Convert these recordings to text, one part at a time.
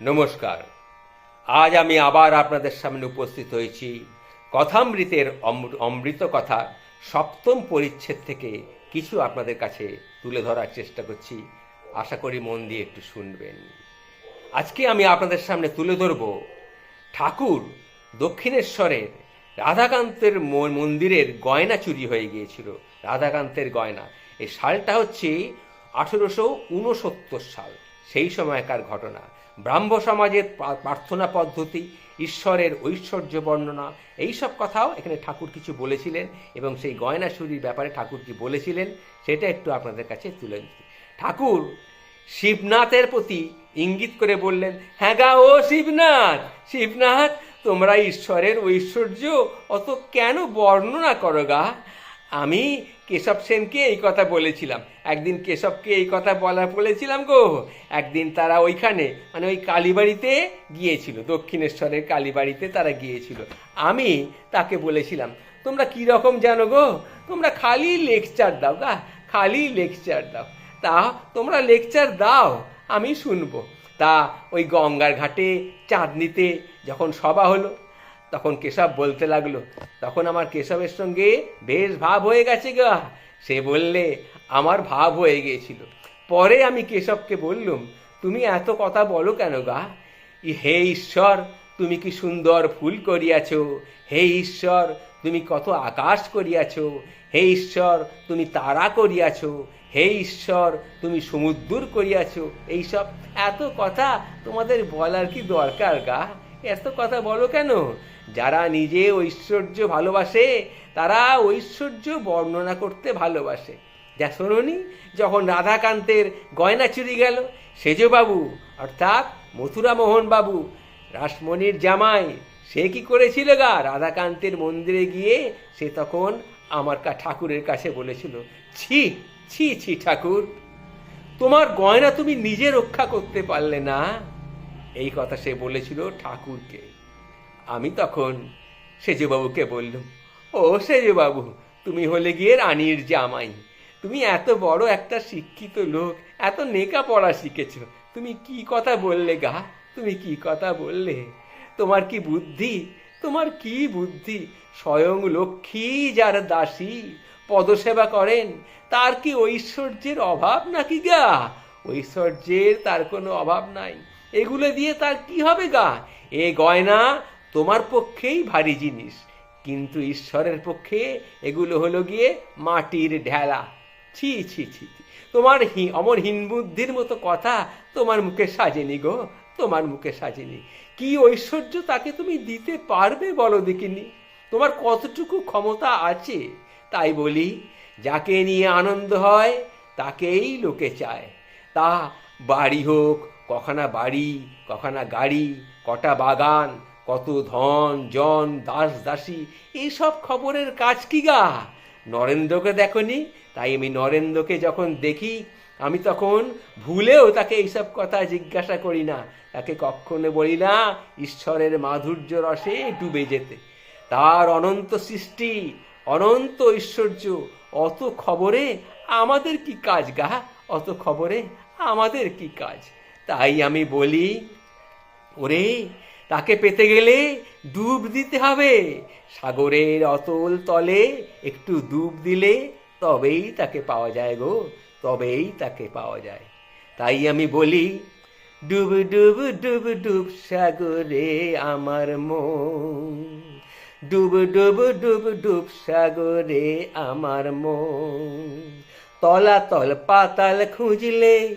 নমস্কার। আজ আমি আবার আপনাদের সামনে উপস্থিত হয়েছি কথামৃতের অমৃত কথা সপ্তম পরিচ্ছেদ থেকে কিছু আপনাদের কাছে তুলে ধরার চেষ্টা করছি। আশা করি মন দিয়ে একটু শুনবেন। আজকে আমি আপনাদের সামনে তুলে ধরব ঠাকুর দক্ষিণেশ্বরের রাধাকান্তের মন্দিরের গয়না চুরি হয়ে গিয়েছিল। রাধাকান্তের গয়না। এই সালটা হচ্ছে আঠেরোশো উনসত্তর সাল, সেই সময়কার ঘটনা। ব্রাহ্ম সমাজের প্রার্থনা পদ্ধতি, ঈশ্বরের ঐশ্বর্য বর্ণনা, এইসব কথাও এখানে ঠাকুর কিছু বলেছিলেন এবং সেই গয়না চুরির ব্যাপারে ঠাকুর কি বলেছিলেন, সেটা একটু আপনাদের কাছে তুলে দিচ্ছি। ঠাকুর শিবনাথের প্রতি ইঙ্গিত করে বললেন হ্যাঁ গা ও শিবনাথ শিবনাথ, তোমরা ঈশ্বরের ঐশ্বর্য অত কেন বর্ণনা করো গা? আমি কেশব সেনকে এই কথা বলেছিলাম। একদিন কেশবকে এই কথা বলা বলেছিলাম গো। একদিন তারা ওইখানে মানে ওই কালীবাড়িতে গিয়েছিল, দক্ষিণেশ্বরের কালীবাড়িতে তারা গিয়েছিল। আমি তাকে বলেছিলাম, তোমরা কি রকম জানো গো? তোমরা খালি লেকচার দাও গা, খালি লেকচার দাও। তা তোমরা লেকচার দাও, আমি শুনব। তা ওই গঙ্গার ঘাটে চাঁদনিতে যখন সভা হলো তখন কেশব বলতে লাগল, তখন আমার কেশবের সঙ্গে বেশ ভাব হয়ে গেছে গা। সে বললে, আমার ভাব হয়ে গিয়েছিল। পরে আমি কেশবকে বললুম, তুমি এত কথা বলো কেন গা? হে ঈশ্বর, তুমি কি সুন্দর ফুল করিয়াছ? হে ঈশ্বর, তুমি কত আকাশ করিয়াছ? হে ঈশ্বর, তুমি তারা করিয়াছ? হে ঈশ্বর, তুমি সমুদ্র করিয়াছ? এইসব এত কথা তোমাদের বলার কি দরকার গা? এত কথা বলো কেন? যারা নিজে ঐশ্বর্য ভালোবাসে, তারা ঐশ্বর্য বর্ণনা করতে ভালোবাসে। যা শোনি যখন রাধাকান্তের গয়না চুরি গেল, সেজবাবু, অর্থাৎ মথুরা মোহন বাবু, রাসমণির জামাই, সে কি করেছিল গা? রাধাকান্তের মন্দিরে গিয়ে সে তখন আমার কা ঠাকুরের কাছে বলেছিল, ছি ছি ছি ঠাকুর, তোমার গয়না তুমি নিজে রক্ষা করতে পারলে না। এই কথা সে বলেছিল ঠাকুরকে। আমি তখন সেজবাবুকে বললাম, ও সেজবাবু, তুমি হলে গিয়ে রানীর জামাই। তুমি এত বড় একটা শিক্ষিত লোক, এত নেকা পড়া শিখেছ। তুমি কি কথা বললে গা? তুমি কি কথা বললে? তোমার কি বুদ্ধি? তোমার কি বুদ্ধি? স্বয়ং লক্ষ্মী যার দাসী, পদসেবা করেন, তার কি ঐশ্বর্যের অভাব নাকি গা? ঐশ্বর্যের তার কোনো অভাব নাই। এগুলো দিয়ে তার কি হবে গা? এ গয়না তোমার পক্ষেই ভারী জিনিস। কিন্তু ঈশ্বরের পক্ষে এগুলো হলো গিয়ে মাটির ঢেলা। ছি ছি ছি। তোমার হি, অমর হীন বুদ্ধির মতো কথা তোমার মুখে সাজেনি গো, তোমার মুখে সাজেনি। কি ঐশ্বর্য তাকে তুমি দিতে পারবে বলো দেখিনি? তোমার কতটুকু ক্ষমতা আছে? তাই বলি, যাকে নিয়ে আনন্দ হয়, তাকেই লোকে চায়। তা বাড়ি হোক কখানা বাড়ি, কখানা গাড়ি, কটা বাগান, কত ধন, জন, দাস, দাসী এইসব খবরের কাজ কি গা? নরেন্দ্রকে দেখনি? তাই আমি নরেন্দ্রকে যখন দেখি, আমি তখন ভুলেও তাকে এইসব কথা জিজ্ঞাসা করি না। তাকে কখনো বলি না, ঈশ্বরের মাধুর্য রসে ডুবে যেতে। তার অনন্ত সৃষ্টি, অনন্ত ঐশ্বর্য, অত খবরে আমাদের কি কাজ গা? অত খবরে আমাদের কি কাজ? তাই আমি বলি, ওরে, তাকে পেতে গেলে ডুব দিতে হবে। সাগরের অতল তলে একটু ডুব দিলে তবেই তাকে পাওয়া যায় গো, তবেই তাকে পাওয়া যায়। তাই আমি বলি, ডুব ডুব ডুব ডুব সাগরে আমার মন। ডুব ডুব ডুব ডুব সাগরে আমার মন। তলাতল পাতাল খুঁজলে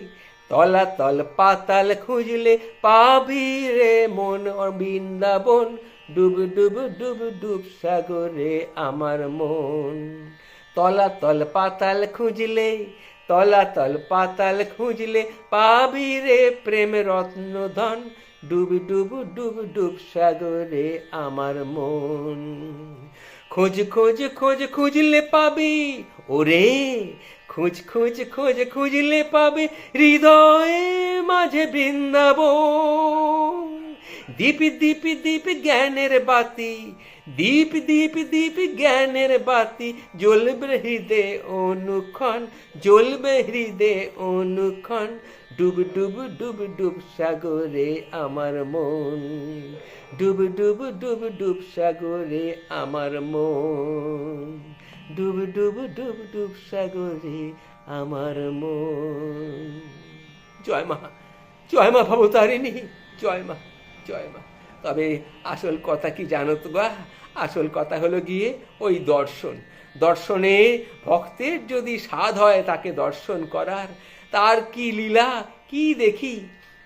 তলাতল পাতাল খুঁজলে পাবি রে মন বৃন্দাবন। ডুব ডুব ডুব ডুব সাগরে আমার মন। তলাতল পাতাল খুঁজলে তলাতল পাতাল খুঁজলে পাবি রে প্রেম রত্ন ধন ডুব ডুব ডুব ডুব সাগরে আমার মন। খোঁজ খোঁজ খোঁজ খুঁজলে পাবি। ওরে, খোঁজ খোঁজ খোঁজ খুঁজলে পাবে হৃদয়ে মাঝে বৃন্দাবন। দীপ দীপ দীপ জ্ঞানের বাতি, দীপ দীপ দীপ জ্ঞানের বাতি, জ্বলবে হৃদে অনুক্ষণ, জ্বলবে হৃদে অনুক্ষণ ডুব ডুব ডুব ডুব সাগরে আমার মন। ডুব ডুব ডুব ডুব সাগরে আমার মন। ডুব ডুব ডুব ডুব সাগরে আমার মন। জয় মা জয় মা ভবতারিণী, জয় মা জয় মা। তবে আসল কথা কি জানো তো গা আসল কথা হলো গিয়ে ওই দর্শন। দর্শনে ভক্তের যদি স্বাদ হয় তাকে দর্শন করার তার কি লীলা, কি দেখি?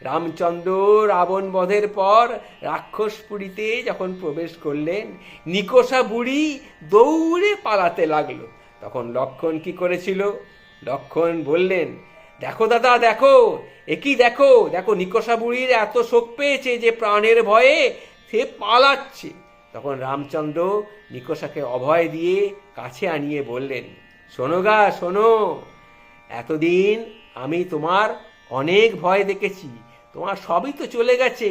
রামচন্দ্র রাবণ বধের পর রাক্ষস রাক্ষসপুরীতে যখন প্রবেশ করলেন, নিকোষা বুড়ি দৌড়ে পালাতে লাগল। তখন লক্ষণ কি করেছিল? লক্ষণ বললেন, দেখো দাদা, দেখো, একই দেখো দেখো নিকোষা বুড়ির এত শোক পেয়েছে যে প্রাণের ভয়ে সে পালাচ্ছে। তখন রামচন্দ্র নিকষাকে অভয় দিয়ে কাছে আনিয়ে বললেন, শোনো গা, শোনো, এতদিন আমি তোমার অনেক ভয় দেখেছি। তোমার সবই তো চলে গেছে।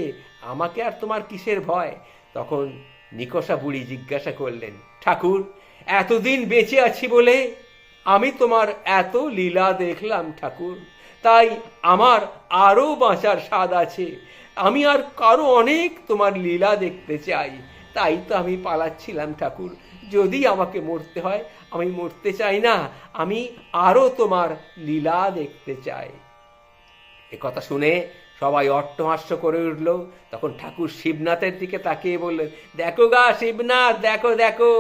আমাকে আর তোমার কিসের ভয়? তখন নিকষা বুড়ি জিজ্ঞাসা করলেন, ঠাকুর, এতদিন বেঁচে আছি বলে আমি তোমার এত লীলা দেখলাম ঠাকুর। তাই আমার আরও বাঁচার স্বাদ আছে। আমি আর কারও অনেক তোমার লীলা দেখতে চাই। তাই তো আমি পালাচ্ছিলাম ঠাকুর। যদি আমাকে মরতে হয়, আমি মরতে চাই না, আমি আরও তোমার লীলা দেখতে চাই। এ কথা শুনে সবাই অট্টহাস্য করে উঠল। তখন ঠাকুর শিবনাথের দিকে তাকিয়ে বললেন, দেখো গা শিবনাথ, দেখো দেখো,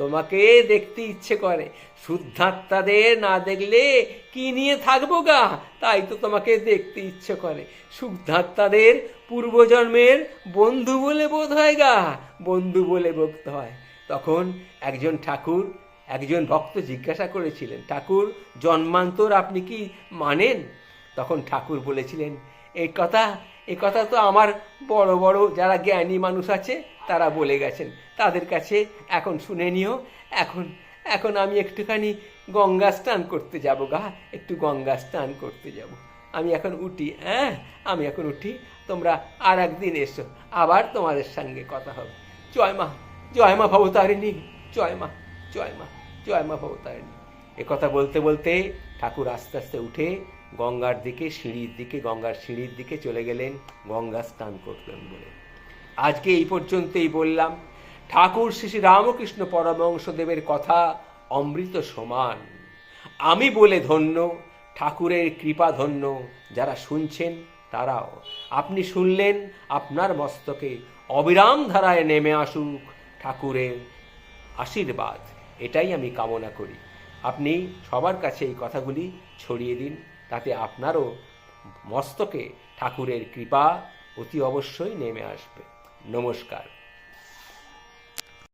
তোমাকে দেখতে ইচ্ছে করে। শুদ্ধাত্মাদের না দেখলে কি নিয়ে থাকব গা? তাই তো তোমাকে দেখতে ইচ্ছে করে। শুদ্ধাত্মাদের পূর্বজন্মের বন্ধু বলে বোধ হয় গা, বন্ধু বলে বলতে হয়। তখন একজন ঠাকুর একজন ভক্ত জিজ্ঞাসা করেছিলেন, ঠাকুর, জন্মান্তর আপনি কি মানেন? তখন ঠাকুর বলেছিলেন এই কথা এই কথা তো আমার বড় বড় যারা জ্ঞানী মানুষ আছে, তারা বলে গেছেন। তাদের কাছে এখন শুনে নিও, এখন এখন আমি একটুখানি গঙ্গা স্নান করতে যাব গা, একটু গঙ্গা স্নান করতে যাব। আমি এখন উঠি হ্যাঁ? আমি এখন উঠি, তোমরা আর একদিন এসো, আবার তোমাদের সঙ্গে কথা হবে। জয় মা জয় মা ভবতারিণী, জয় মা জয় মা জয় মা ভবতারিণী। কথা বলতে বলতে ঠাকুর আস্তে আস্তে উঠে গঙ্গার দিকে, সিঁড়ির দিকে, গঙ্গার সিঁড়ির দিকে চলে গেলেন, গঙ্গা স্নান করলেন বলে। আজকে এই পর্যন্তই বললাম, ঠাকুর শ্রী রামকৃষ্ণ পরমংশদেবের কথা অমৃত সমান। আমি বলে ধন্য ঠাকুরের কৃপা ধন্য যারা শুনছেন তারাও। আপনি শুনলেন, আপনার মস্তকে অবিরাম ধারায় নেমে আসুক ঠাকুরের আশীর্বাদ। এটাই আমি কামনা করি। আপনি সবার কাছে এই কথাগুলি ছড়িয়ে দিন, তাতে আপনারও মস্তকে ঠাকুরের কৃপা অতি অবশ্যই নেমে আসবে। নমস্কার।